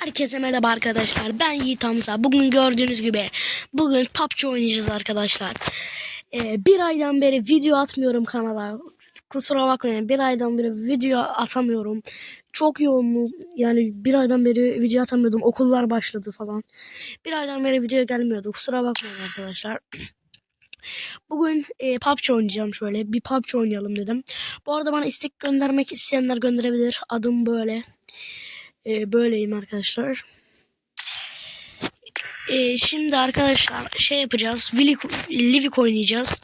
Herkese merhaba arkadaşlar. Ben Yiğit Hamza. Bugün gördüğünüz gibi bugün PUBG oynayacağız arkadaşlar. Ee, bir aydan beri video atmıyorum kanala. Kusura bakmayın. Bir aydan beri video atamıyorum. Çok yoğunum. Yani bir aydan beri video atamıyordum. Okullar başladı falan. Bir aydan beri video gelmiyordu. Kusura bakmayın arkadaşlar. Bugün e, PUBG oynayacağım şöyle. Bir PUBG oynayalım dedim. Bu arada bana istek göndermek isteyenler gönderebilir. Adım böyle. E, böyleyim arkadaşlar. E, şimdi arkadaşlar şey yapacağız. Livik, Livik oynayacağız.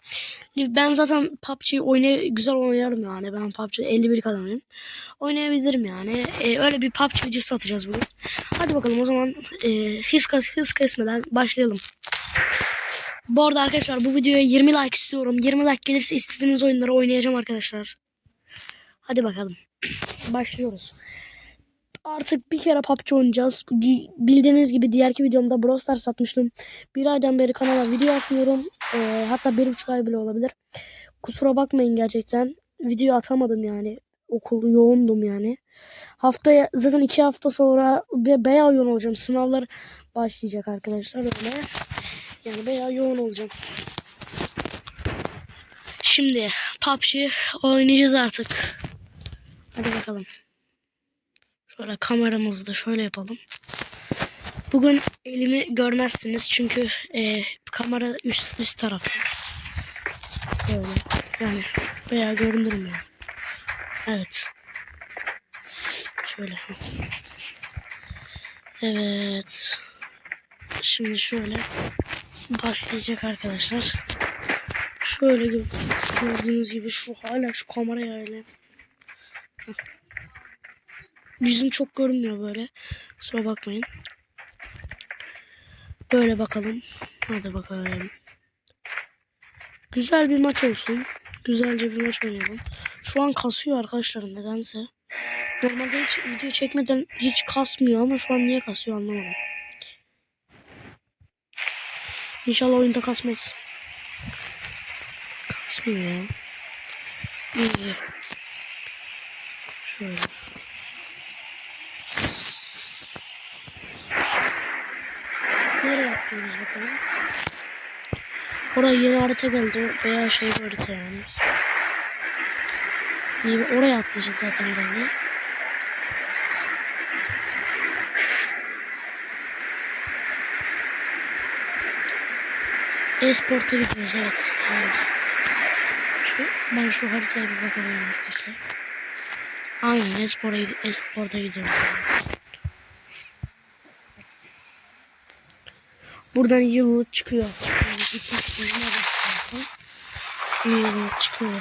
Ben zaten PUBG oynay güzel oynarım yani. Ben PUBG 51 adamıyım. Oynayabilirim yani. E, öyle bir PUBG videosu atacağız bugün. Hadi bakalım o zaman e, hız, hız kesmeden başlayalım. Bu arada arkadaşlar bu videoya 20 like istiyorum. 20 like gelirse istediğiniz oyunları oynayacağım arkadaşlar. Hadi bakalım. Başlıyoruz. Artık bir kere PUBG oynayacağız. Bildiğiniz gibi diğerki videomda Brawl Stars satmıştım. Bir aydan beri kanala video atmıyorum. Ee, hatta bir buçuk ay bile olabilir. Kusura bakmayın gerçekten. Video atamadım yani. Okul yoğundum yani. Haftaya zaten iki hafta sonra be- bayağı yoğun olacağım. Sınavlar başlayacak arkadaşlar öyle. Yani bayağı yoğun olacağım. Şimdi PUBG oynayacağız artık. Hadi bakalım. Şöyle kameramızı da şöyle yapalım. Bugün elimi görmezsiniz çünkü e, kamera üst üst tarafta. Böyle. Yani bayağı görünürüm yani. Evet. Şöyle. Evet. Şimdi şöyle başlayacak arkadaşlar. Şöyle gö- gördüğünüz gibi şu hala şu kameraya öyle. Yüzüm çok görünmüyor böyle. Kusura bakmayın. Böyle bakalım. Hadi bakalım. Güzel bir maç olsun. Güzelce bir maç oynayalım. Şu an kasıyor arkadaşlar nedense. Normalde hiç video çekmeden hiç kasmıyor ama şu an niye kasıyor anlamadım. İnşallah oyunda kasmaz. Kasmıyor ya. İyi. Şöyle. Nereye yapıyoruz bakalım? Oraya yeni harita geldi. Bayağı şey bir harita yani. İyi, oraya atlayacağız zaten bence. E-Sport'a gidiyoruz evet. evet. Şu, ben şu haritaya bir bakalım arkadaşlar. Aynen E-Sport'a e gidiyoruz. Buradan yıldız çıkıyor. Yani gitmiş yüzüne bakıyorsun. Yıldız çıkıyor.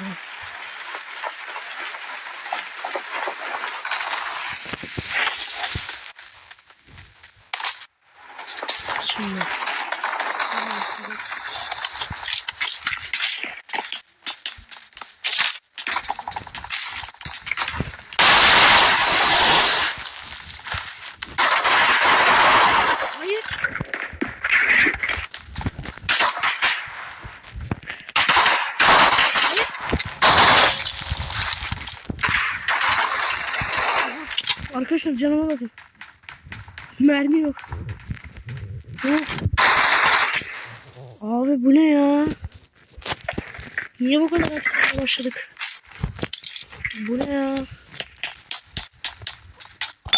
Şimdi. Arkadaşlar canıma bakın. Mermi yok. Yok. Abi bu ne ya? Niye bu kadar açmaya başladık? Bu ne ya?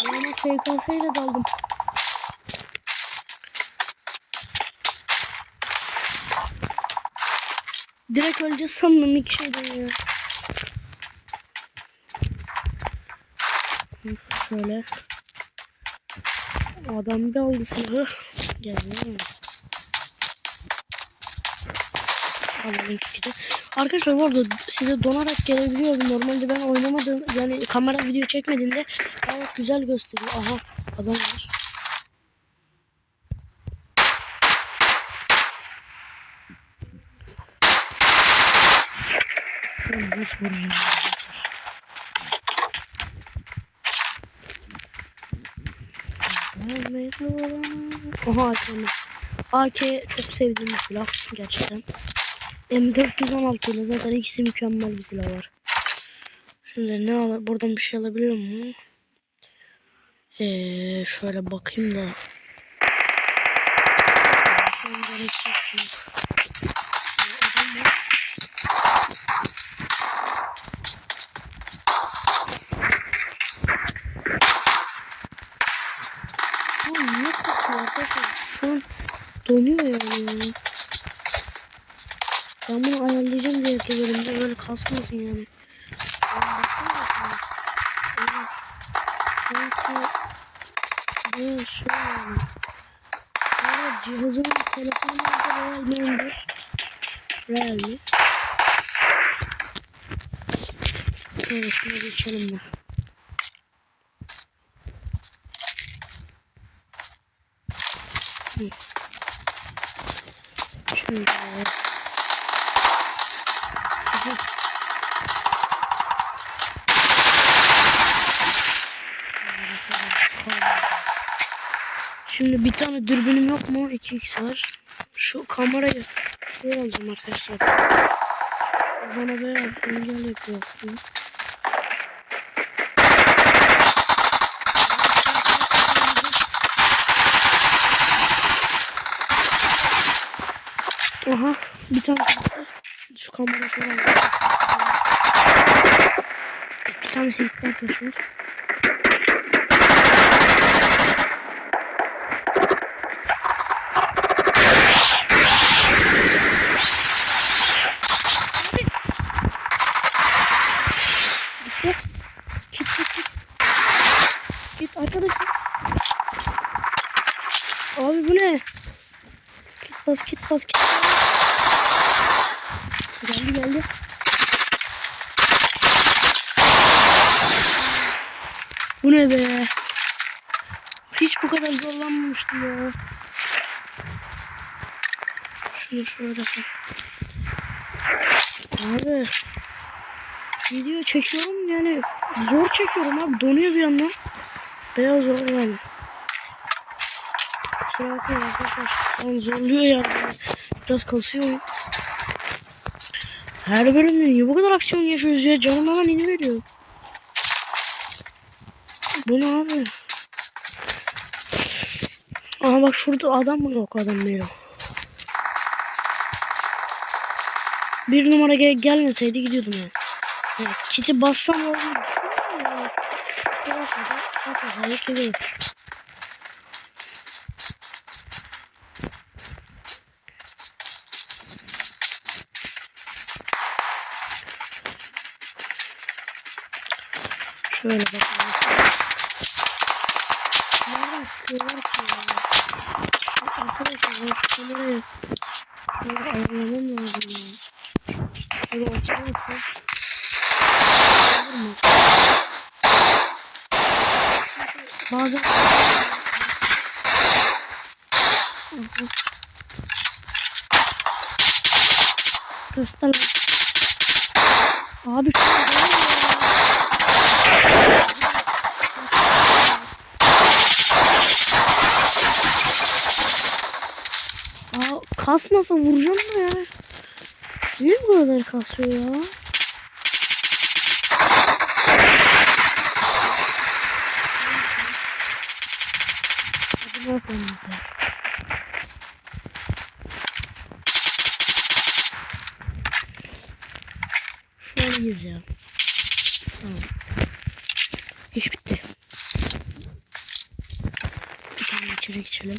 Ama SKS ile daldım. Direkt öleceğiz sandım iki şeyden ya. Şöyle. Adam bir aldı silahı. Gidi. Arkadaşlar bu arada size donarak gelebiliyorum. Normalde ben oynamadım. Yani kamera video çekmediğimde gayet güzel gösteriyor. Aha adam var. Nasıl vurayım? Oha açalım. AK çok sevdiğim bir silah gerçekten. M416 ile zaten ikisi mükemmel bir silah var. Şimdi ne al buradan bir şey alabiliyor mu? Ee, şöyle bakayım da yok. Ee, adam var. Oğlum niye kasıyor arkadaşlar? Şu an donuyor yani. Ben bunu ayarlayacağım diye bölümde böyle kasmasın yani. Sanki böyle şey yani. Böyle cihazın telefonunda Real Member. Real mi? Şöyle şuna geçelim de. Hı. Şimdi bir tane dürbünüm yok mu? 2x var. Şu kamerayı şuraya alacağım arkadaşlar. Bana bayağı engel yapıyor aslında. Aha bir tane. Şu kamera alacağım. Bir tanesi gitti arkadaşlar. Git. Git git git. Git arkadaşım. Abi bu ne? Git bas git bas git. Geldi geldi. Bu ne be? Hiç bu kadar zorlanmamıştım ya. Şunu şöyle koy. Abi. Video çekiyorum yani zor çekiyorum abi donuyor bir yandan. Beyaz zor yani. Kusura bakmayın arkadaşlar. Ben zorluyor yani. Biraz kasıyor. Her bölümde niye bu kadar aksiyon yaşıyoruz ya? Canım hemen ini veriyor. Bu ne abi? Aha bak şurada adam mı yok adam değil o. Bir numara gel gelmeseydi gidiyordum yani. Evet, kiti bassam olur. Basmadan basmadan gidiyor. Şöyle bakalım. Nereden sıkıyorlar ki ya? Arkadaşlar ben kamerayı şöyle ayarlamam lazım ya. Şöyle mısın? Olur mu? Bazen. Göster. Abi şu an değil ya. Aa, kasmasa vuracağım da ya. Niye bu kadar kasıyor ya? Hadi bakalım bize. Şöyleyiz ya. Tamam. İş bitti. Bir tane içeri geçelim.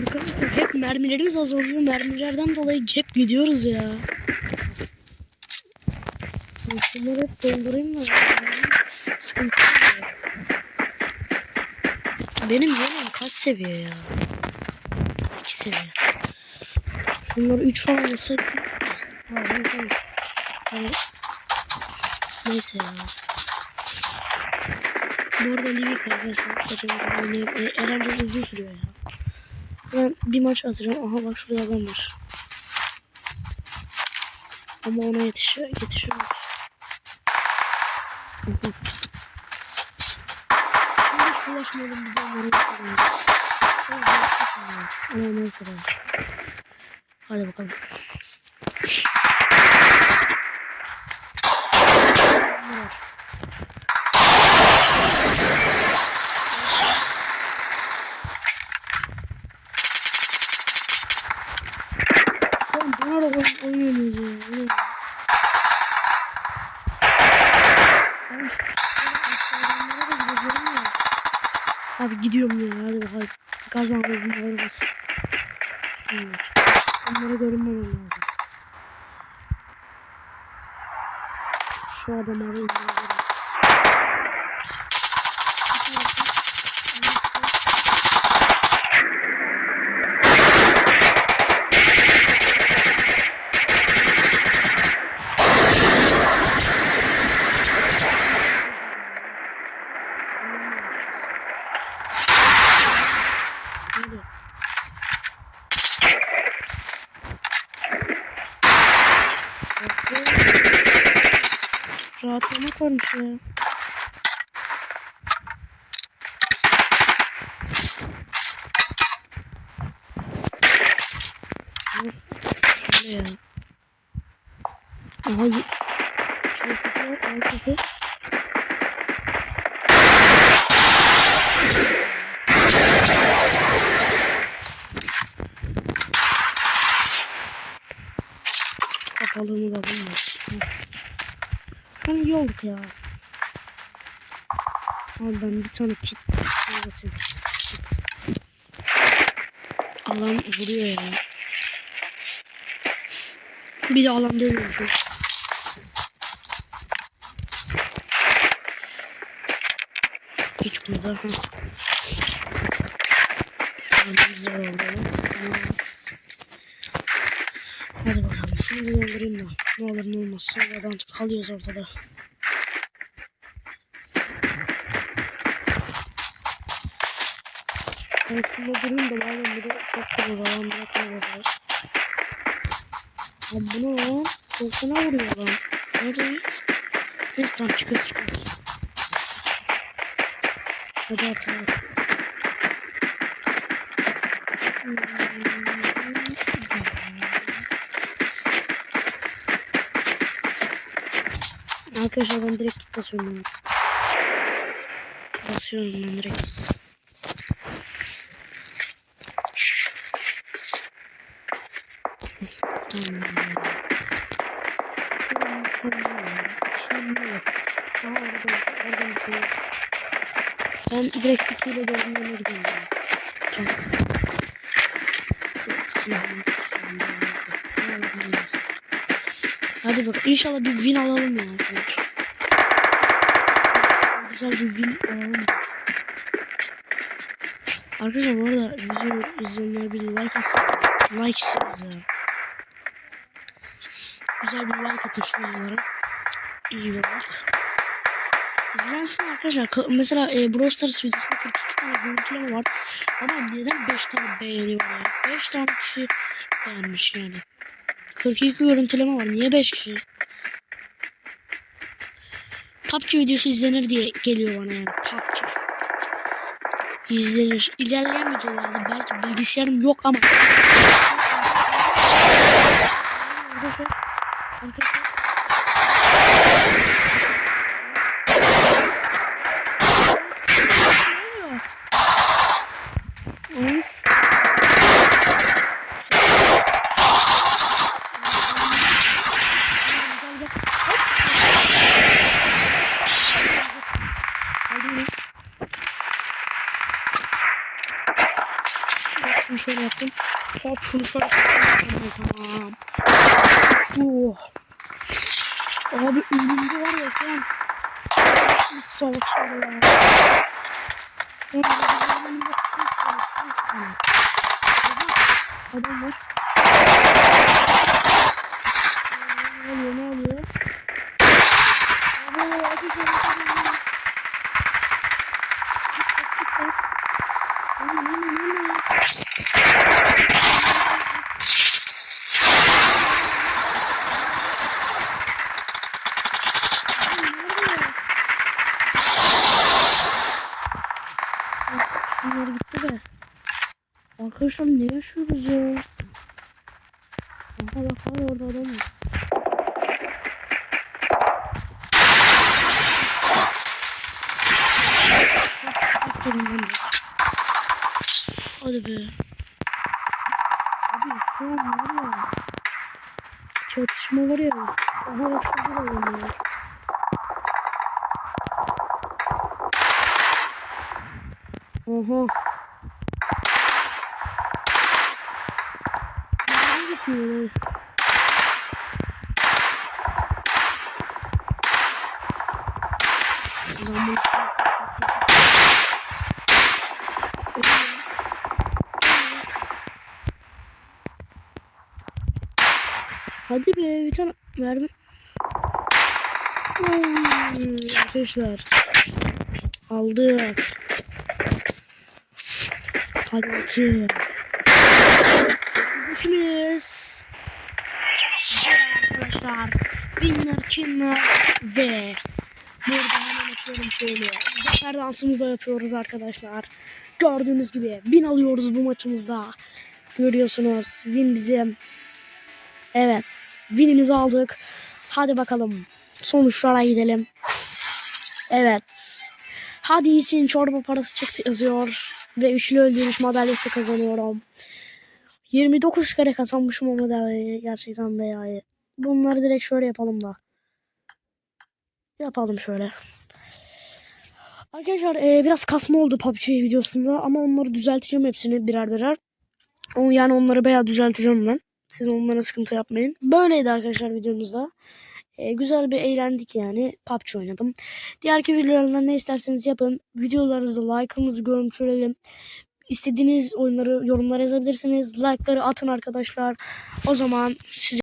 Arkadaşlar hep mermilerimiz azalıyor. Mermilerden dolayı hep gidiyoruz ya. Şunları hep doldurayım da. Sıkıntı oluyor. Benim yerim kaç seviye ya? 2 seviye. Bunları 3 falan olsak. Ha, ben tamam. Hayır. Neyse ya. Bu arada Livik arkadaşlar. Eren çok uzun sürüyor ya. Ben bir maç atacağım. Aha bak şurada adam var. Ama ona yetişiyor. Yetişiyor. Hiç bulaşmayalım bize de. Hadi bakalım. Abi gidiyorum ya hadi bakalım. Kazandım varız. Evet. Onlara görünmemem lazım. Şu adam abi Hadi. Rahatlamak varmış ya. Şöyle ya. Aha Şurası arkası. Kapalığını da bulmuyor. Hani iyi ya. Abi ben bir tane kit. Alan vuruyor ya. Bir de alan dönüyormuşum. Hiç burada. Güzel oldu. Hadi bakalım. Şunu da doldurayım da. Ne olur ne olmaz. Sonradan kalıyoruz ortada. Ben şunu durayım da bazen bir de çok durur. Alan bırakma bakar. Abi bu ne lan? Korkuna vuruyor lan. Neredeyiz? Neyse tamam çıkıyoruz çıkıyoruz. Hadi artık. Arkadaşlar ben direkt git basıyorum. Basıyorum ben direkt git. Tamam. Aha, orada, oradan bir şey yok. Ben direkt ikiyle dördünden gidiyorum. Çok. Hadi bak inşallah bir win alalım ya. Güzel bir win alalım. Arkadaşlar bu arada video izleyenler bir like atsın. Like istiyoruz ya. Güzel bir like atın şu videolara. İyi bir like. İzlensin arkadaşlar. Ka- Mesela e, Brawl Stars videosunda 42 tane görüntüleme var. Ama neden 5 tane beğeni var ya? 5 tane kişi beğenmiş yani. 42 görüntüleme var. Niye 5 kişi? PUBG videosu izlenir diye geliyor bana yani. PUBG. İzlenir. İlerleyen videolarda belki bilgisayarım yok ama. Arkadaşlar. Arkadaşlar. Nice. Şunu şöyle yaptım. Hop şunu şöyle yaptım. Tamam. Oh. Abi önümde var ya şu an. Bir savaş var ya. Ben de önümde ses var, ses var. Aha, Adam var. Gitti de. Arkadaşlar ne yaşıyoruz ya? Aha bak hala orada adam var. Hadi be. Abi şu an var ya. Çatışma var ya. Aha bak şurada da var ya. Oho. Bu- Hadi be bir tane mermi. Arkadaşlar. Aldık. Hadi bakayım. Arkadaşlar. Winner Kinler ve burada hemen atıyorum şöyle. Zafer dansımızı da yapıyoruz arkadaşlar. Gördüğünüz gibi bin alıyoruz bu maçımızda. Görüyorsunuz win bizim. Evet winimizi aldık. Hadi bakalım sonuçlara gidelim. Evet. Hadi iyisin çorba parası çıktı yazıyor. Ve üçlü öldürüş madalyası kazanıyorum. 29 kere kazanmışım o madalyayı gerçekten be. Bunları direkt şöyle yapalım da. Yapalım şöyle. Arkadaşlar e, biraz kasma oldu PUBG videosunda ama onları düzelteceğim hepsini birer birer. Yani onları bayağı düzelteceğim ben. Siz onlara sıkıntı yapmayın. Böyleydi arkadaşlar videomuzda. E, güzel bir eğlendik yani. PUBG oynadım. Diğerki videolarından ne isterseniz yapın. Videolarınızı, like'ımızı görüntüleyelim. İstediğiniz oyunları yorumlara yazabilirsiniz. Like'ları atın arkadaşlar. O zaman size